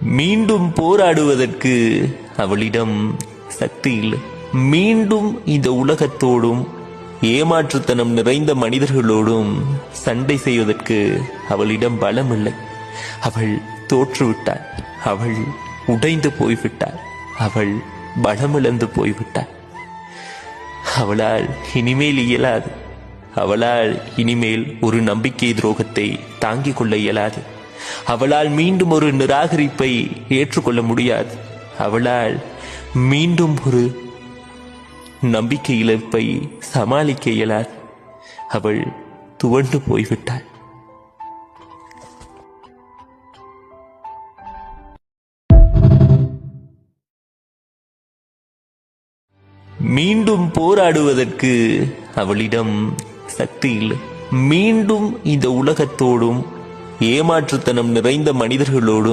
மீண்டும் போராடுவதற்கு அவளிடம் சக்தி இல்லை. மீண்டும் இந்த உலகத்தோடும் ஏமாற்றுத்தனம் நிறைந்த மனிதர்களோடும் சண்டை செய்வதற்கு அவளிடம் பலம் இல்லை அவள் தோற்றுவிட்டாள். அவள் உடைந்து போய்விட்டாள். அவள் பலமிழந்து போய்விட்டாள். அவளால் இனிமேல் இயலாது. அவளால் இனிமேல் ஒரு நம்பிக்கை துரோகத்தை தாங்கிக் கொள்ள இயலாது. அவளால் மீண்டும் ஒரு நிராகரிப்பை ஏற்றுக்கொள்ள முடியாது. அவளால் மீண்டும் ஒரு நம்பிக்கை இழப்பை சமாளிக்க இயலாது. அவள் துவண்டு போய்விட்டாள். மீண்டும் போராடுவதற்கு அவளிடம் சக்தி இல்லை. மீண்டும் இந்த உலகத்தோடும் ஏமாற்றுத்தனம் நிறைந்த மனிதர்களோடும்